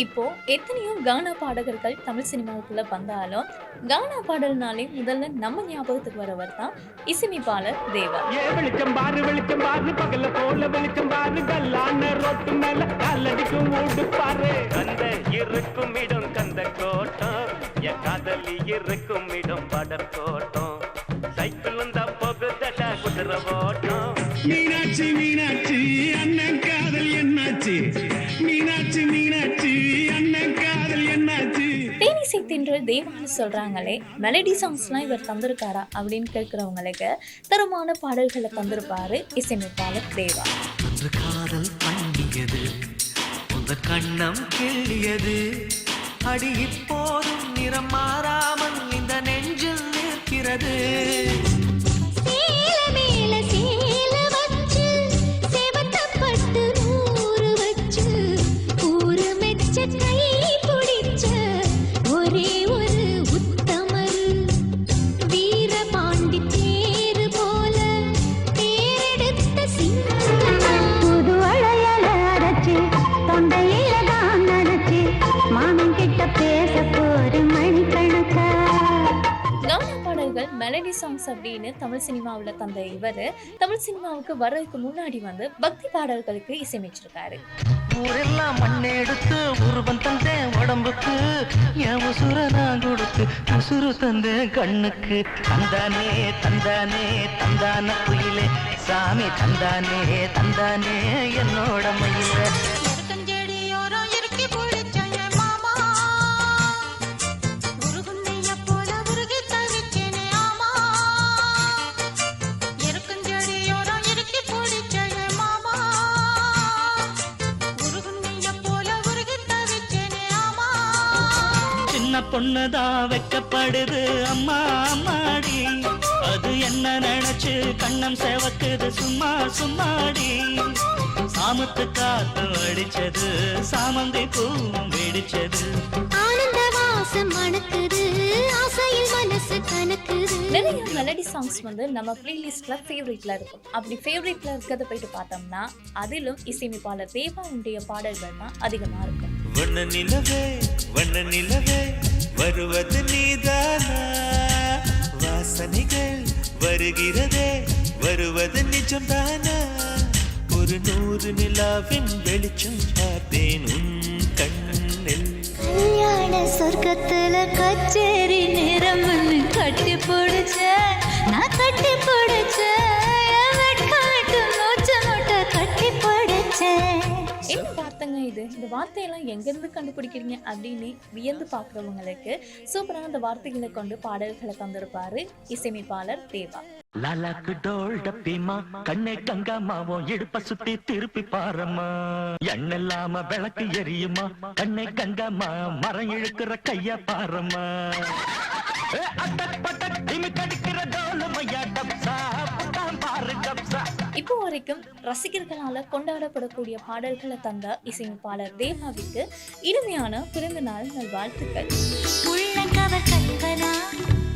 இப்போ எத்தனையோ கானா பாடகர்கள் தமிழ் சினிமாவுக்குள்ள வந்தாலும் கானா பாடல்னாலே முதல்ல நம்ம ஞாபகத்துக்கு வரவர் தான் இசையமைப்பாளர் தேவா வெளிச்சம் பாரு வெளிச்சம் பாரு பகல்ல போல வெளிச்சம் பாரு கல்லான ரோட்டு மேல காலடிக்கும் ஓடு பாரு. அந்த இருக்கும் இடம் கந்த கோட்டம். என் காதலி இருக்கும் இடம் படர் கோட்டம். சைக்கிள் வந்தா போகுதடா குதிரை ஓட்டம். மீனாட்சி மீனாட்சி அண்ணன் காதல் என்னாச்சு? மீனாட்சி மீனாட்சி தேவான்னு சொல்றாங்களே மெலடி சாங்ஸ்லாம் இவர் தந்திருக்காரா அப்படின்னு கேட்கிறவங்களுக்கு தரமான பாடல்களை தந்திருப்பாரு இசையமைப்பாளர் தேவா. காதல் பண்ணியது கண்ணம் கிள்ளியது. அடி இப்போதும் நிறம் மாறாமல் இந்த நெஞ்சில் நிற்கிறது. மெலடி சாங்ஸ் அப்படின்னு தமிழ் சினிமாவில் தந்த இவர். தமிழ் சினிமாவுக்கு வர்றதுக்கு முன்னாடி வந்து பக்தி பாடல்களுக்கு இசையமைச்சிருக்காரு. ஊரெல்லாம் மண்ணெடுத்து உருவம் தந்தேன் உடம்புக்கு. என் உசுர நான் கொடுத்து உசுறு தந்தேன் கண்ணுக்கு. தந்தானே தந்தானே தந்தான குயிலே. சாமி தந்தானே தந்தானே என்னோட மயிலே. சின்ன பொண்ணுதான் வெக்கப்படுது. அம்மா அம்மாடி. அது என்ன நினைச்சு கண்ணம் செவக்குது. சும்மா சும்மாடி. சாமத்து காத்து அடிச்சது. சாமந்தி பூவும் வெடிச்சது. ஆனந்த வாசம் மணக்குது ஆசையில் மனசு கணக்குது. நிறைய மெலடி சாங்ஸ் வந்து நம்ம பிளேலிஸ்ட்ல ஃபேவரட்ல இருக்கும். அப்படி ஃபேவரட்ல இருக்கிறத போயிட்டு பார்த்தோம்னா அதிலும் இசையமைப்பாளர் தேவாவுடைய பாடல்கள் தான் அதிகமா இருக்கும். வண்ண நிலவே வண்ண நிலவே வருவது நீதானா? வாசனைகள் வருகிறதே வருவது நிஜம்தானா? ஒரு நூறு நிலாவின் வெளிச்சம் பார்த்தேன் உன் கண்ணில். கல்யாண சொர்க்கத்துல கச்சேரி நேரம்னு கட்டி பிடிச்ச நான் இந்த வார்த்தையெல்லாம் எங்கேருந்து கண்டுபிடிக்கிறீங்க? அப்படின்னு வியந்து பார்க்குறவங்களுக்கு சூப்பராக அந்த வார்த்தைகளை கொண்டு பாடல்களை தந்திருப்பாரு இசையமைப்பாளர் தேவா. லாலாக்கு டோல் டப்பிமா கண்ணே கங்காமாவும் இடுப்ப சுத்தி திருப்பி பாரம்மா. எண்ணெல்லாம விளக்கு எரியுமா கண்ணே கங்காமா மரம் இழுக்கிற கைய பாரம்மா. ஏ, அட்டக் பட்டக் இப்போ வரைக்கும் ரசிகர்களால் கொண்டாடப்படக்கூடிய பாடல்களை தந்த இசையமைப்பாளர் தேவாவிற்கு இனிமையான பிறந்த நாள் நல்வாழ்த்துக்கள். உள்ளங்கவர் கண்களா குறும்பு